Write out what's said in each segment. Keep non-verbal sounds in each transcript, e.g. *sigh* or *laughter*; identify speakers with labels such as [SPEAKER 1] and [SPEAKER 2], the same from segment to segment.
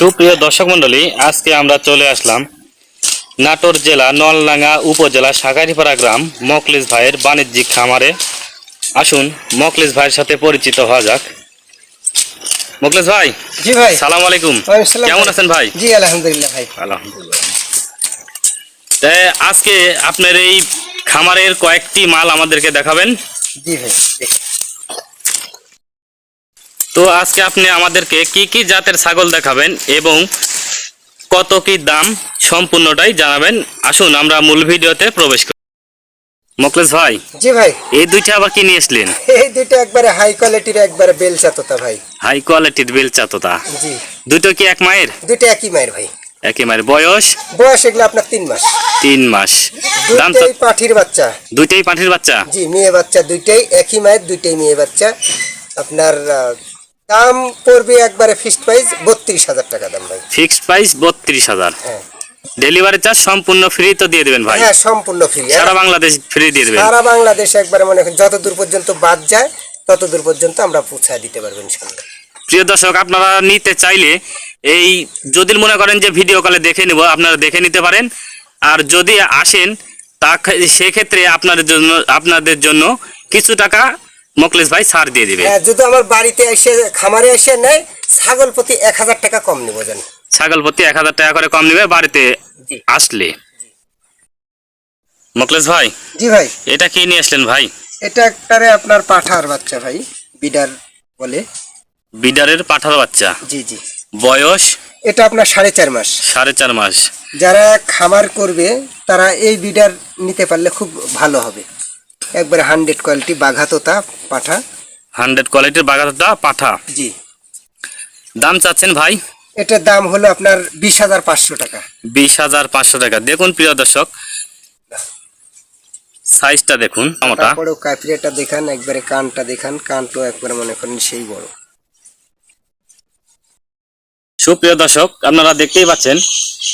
[SPEAKER 1] সুপ্রিয় দর্শক মন্ডলী আজকে আমরা চলে আসলাম নাটোর জেলা নলডাঙ্গা উপজেলা সাকারিপাড়া গ্রাম মকলিস ভাইয়ের বাণিজ্যিক খামারে। আসুন মকলিস ভাইয়ের সাথে পরিচিত হওয়া যাক। মকলিস ভাই
[SPEAKER 2] জি ভাই।
[SPEAKER 1] সালাম আলাইকুম। কেমন আছেন ভাই?
[SPEAKER 2] জি আলহামদুলিল্লাহ ভাই।
[SPEAKER 1] আলহামদুলিল্লাহ। আজকে আপনার এই খামারের কয়েকটি মাল আমাদেরকে দেখাবেন।
[SPEAKER 2] জি ভাই।
[SPEAKER 1] তো আজকে আপনি আমাদেরকে কি কি জাতের ছাগল দেখাবেন এবং কত কি দাম সম্পূর্ণটাই জানাবেন। আসুন আমরা মূল ভিডিওতে প্রবেশ করি। মকলেশ ভাই
[SPEAKER 2] জি ভাই।
[SPEAKER 1] এই দুইটা আবার কি নিয়ে আসলেন?
[SPEAKER 2] এই দুটো একবারে হাই কোয়ালিটির একবারে বেলচা তোতা ভাই।
[SPEAKER 1] হাই কোয়ালিটির বেলচা তোতা
[SPEAKER 2] জি।
[SPEAKER 1] দুটো কি এক মায়ের?
[SPEAKER 2] দুটো একই মায়ের ভাই।
[SPEAKER 1] একই মায়ের। বয়স?
[SPEAKER 2] বয়স এগুলো আপনার তিন মাস।
[SPEAKER 1] তিন মাস। দাম
[SPEAKER 2] পাঠির বাচ্চা।
[SPEAKER 1] দুইটাই পাঠির বাচ্চা?
[SPEAKER 2] জি মেয়ে বাচ্চা দুইটাই একই মায়ের দুইটাই মেয়ে বাচ্চা। আপনার দাম পড়বে একবারে ফিক্সড প্রাইস বত্রিশ হাজার টাকা দাম ভাই।
[SPEAKER 1] ফিক্সড প্রাইস বত্রিশ হাজার।
[SPEAKER 2] হ্যাঁ।
[SPEAKER 1] ডেলিভারি চার্জ সম্পূর্ণ ফ্রি তো দিয়ে দেবেন ভাই।
[SPEAKER 2] হ্যাঁ সম্পূর্ণ ফ্রি
[SPEAKER 1] সারা বাংলাদেশ ফ্রি দিয়ে দেবেন।
[SPEAKER 2] সারা বাংলাদেশে একবারে মনে করেন যত দূর পর্যন্ত বাদ যায় তত দূর পর্যন্ত আমরা পৌঁছায় দিতে পারব ইনশাল্লাহ
[SPEAKER 1] প্রিয় দর্শক আপনারা নিতে চাইলে এই যদি মনে করেন যে ভিডিও কলে দেখে নিব আপনারা দেখে নিতে পারেন। আর যদি আসেন তা সেক্ষেত্রে আপনাদের জন্য আপনাদের জন্য কিছু টাকা মকলেশ ভাই ছাড় দিয়ে দিবে।
[SPEAKER 2] হ্যাঁ যদি আমার বাড়িতে এসে খামারে এসে নেয় ছাগল প্রতি এক হাজার টাকা কম নেব জান।
[SPEAKER 1] ছাগল প্রতি এক হাজার টাকা করে কম নেবে বাড়িতে। আসলে। মকলেশ ভাই
[SPEAKER 2] জি ভাই।
[SPEAKER 1] এটা কি নিয়ে আসলেন ভাই?
[SPEAKER 2] এটা একটারে আপনার পাঠার বাচ্চা ভাই বিডার বলে।
[SPEAKER 1] বিডারের পাঠার বাচ্চা?
[SPEAKER 2] জি জি।
[SPEAKER 1] বয়স?
[SPEAKER 2] এটা আপনার সাড়ে চার মাস।
[SPEAKER 1] সাড়ে চার মাস।
[SPEAKER 2] যারা খামার করবে তারা এই বিডার নিতে পারলে খুব ভালো হবে। একবারে হান্ড্রেড কোয়ালিটি বাঘাতোতা পাঠা।
[SPEAKER 1] হান্ড্রেড কোয়ালিটির বাগাতা পাঠা।
[SPEAKER 2] জি।
[SPEAKER 1] দাম চাচ্ছেন ভাই?
[SPEAKER 2] এটার দাম হলো আপনার বিশ হাজার পাঁচশো টাকা।
[SPEAKER 1] বিশ হাজার পাঁচশো টাকা। দেখুন প্রিয় দর্শক সাইজটা দেখুন মোটা
[SPEAKER 2] তারপরেও কাপড়েটা দেখান একবারে কানটা দেখান কানটাও একবারে মনে করেন সেই বড়।
[SPEAKER 1] সুপ্রিয় দর্শক আপনারা দেখতেই পাচ্ছেন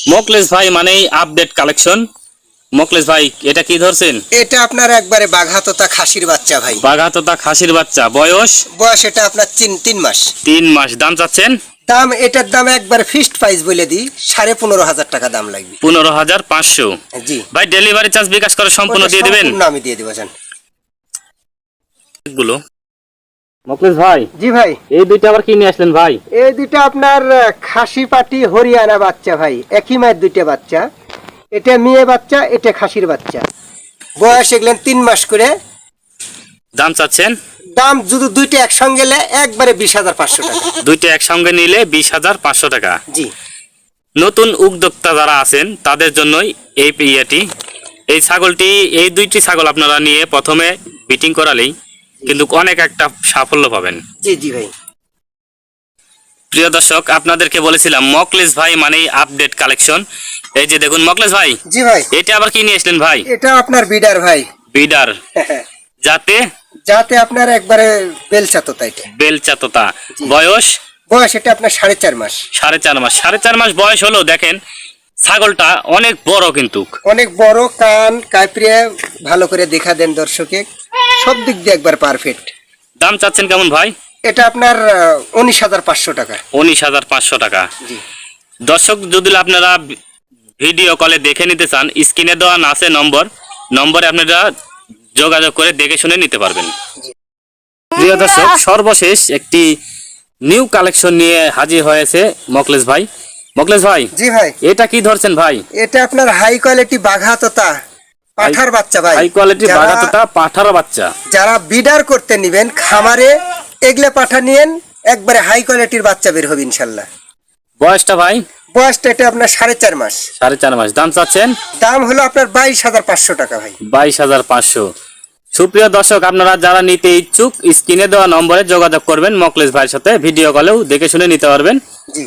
[SPEAKER 1] মোকলেশ ভাই মানেই আপডেট কালেকশন মোকলেশ ভাই এটা কি ধরছেন?
[SPEAKER 2] এটা আপনার একবারে বাঘাতোতা খাসির বাচ্চা ভাই।
[SPEAKER 1] বাঘাতোতা খাসির বাচ্চা বয়স?
[SPEAKER 2] বয়স এটা আপনার তিন তিন মাস।
[SPEAKER 1] তিন মাস দাম চাচ্ছেন?
[SPEAKER 2] দাম এটার দাম একবার ফিক্সড প্রাইস বলে দিই সাড়ে পনেরো হাজার টাকা দাম লাগবে।
[SPEAKER 1] পনেরো হাজার পাঁচশো।
[SPEAKER 2] জি।
[SPEAKER 1] ভাই ডেলিভারি চার্জ বিকাশ করে সম্পূর্ণ দিয়ে দেবেন?
[SPEAKER 2] আমি দিয়ে দেবো জান।
[SPEAKER 1] গুলো। মোকলেশ ভাই
[SPEAKER 2] জি ভাই।
[SPEAKER 1] এই দুইটা আবার কি নিয়ে আসলেন ভাই?
[SPEAKER 2] এই দুটো আপনার খাসি পাটি হরিয়ানা বাচ্চা ভাই একই মায়ের দুইটা বাচ্চা। এটা মেয়ে বাচ্চা এটা খাসির বাচ্চা। বয়স এগুলেন তিন মাস করে।
[SPEAKER 1] দাম চাচ্ছেন?
[SPEAKER 2] দাম যদি দুইটা একসঙ্গে গেলে একবারে বিশ হাজার পাঁচশো টাকা।
[SPEAKER 1] দুইটা একসঙ্গে নিলে বিশ হাজার পাঁচশো টাকা।
[SPEAKER 2] জি।
[SPEAKER 1] নতুন উদ্যোক্তা যারা আছেন তাদের জন্যই এই ইয়েটি। এই ছাগলটি এই দুইটি ছাগল আপনারা নিয়ে প্রথমে বিটিং করালেই কিন্তু অনেক একটা সাফল্য পাবেন।
[SPEAKER 2] জি জি ভাই।
[SPEAKER 1] প্রিয় দর্শক আপনাদেরকে বলেছিলাম মকলেশ ভাই মানেই আপডেট কালেকশন এই যে দেখুন মকলেশ ভাই?
[SPEAKER 2] জি ভাই।
[SPEAKER 1] এটা আবার কি নিয়ে আসলেন ভাই?
[SPEAKER 2] এটা আপনার বিডার ভাই।
[SPEAKER 1] বিডার। *laughs* যাতে?
[SPEAKER 2] যাতে আপনার একবারে বেলচা তো তাই
[SPEAKER 1] বেলচাততা বয়স?
[SPEAKER 2] বয়স এটা আপনার সাড়ে চার মাস।
[SPEAKER 1] সাড়ে চার মাস। সাড়ে চার মাস বয়স হলো দেখেন ছাগলটা অনেক বড় কিন্তু।
[SPEAKER 2] অনেক বড় কান কাপড়িয়া ভালো করে দেখা দেন দর্শকে। সব দিক দিয়ে একবার পারফেক্ট
[SPEAKER 1] দাম চাচ্ছেন কেমন ভাই?
[SPEAKER 2] এটা আপনার উনিশ হাজার পাঁচশো টাকা।
[SPEAKER 1] উনিশ হাজার পাঁচশো টাকা। দর্শক যদি আপনারা ভিডিও কলে দেখে নিতে চান স্ক্রিনে দেওয়া আছে নম্বর নম্বরে আপনারা যোগাযোগ করে দেখে শুনে নিতে পারবেন। প্রিয় দর্শক সর্বশেষ একটি নিউ কালেকশন নিয়ে হাজির হয়েছে মকলেশ ভাই। মকলেশ ভাই
[SPEAKER 2] জি ভাই।
[SPEAKER 1] এটা কি ধরছেন ভাই?
[SPEAKER 2] এটা আপনার হাই কোয়ালিটি বাঘাতোতা পাঠার বাচ্চা ভাই।
[SPEAKER 1] হাই কোয়ালিটি
[SPEAKER 2] যারা-
[SPEAKER 1] বাগাতোতা পাঠার বাচ্চা।
[SPEAKER 2] যারা বিডার করতে নিবেন খামারে এগলে পাঠা নিয়েন একবারে হাই কোয়ালিটির বাচ্চা বের হবে ইনশাল্লাহ।
[SPEAKER 1] বয়সটা ভাই?
[SPEAKER 2] বয়সটা এটা আপনার সাড়ে চার মাস।
[SPEAKER 1] সাড়ে চার মাস। দাম চাচ্ছেন?
[SPEAKER 2] দাম হলো আপনার বাইশ হাজার পাঁচশো টাকা ভাই।
[SPEAKER 1] বাইশ হাজার পাঁচশো। সুপ্রিয় দর্শক আপনারা যারা নিতে ইচ্ছুক স্ক্রিনে দেওয়া নম্বরে যোগাযোগ করবেন। মকলেশ ভাইয়ের সাথে ভিডিও কলেও দেখে শুনে নিতে পারবেন।
[SPEAKER 2] জি।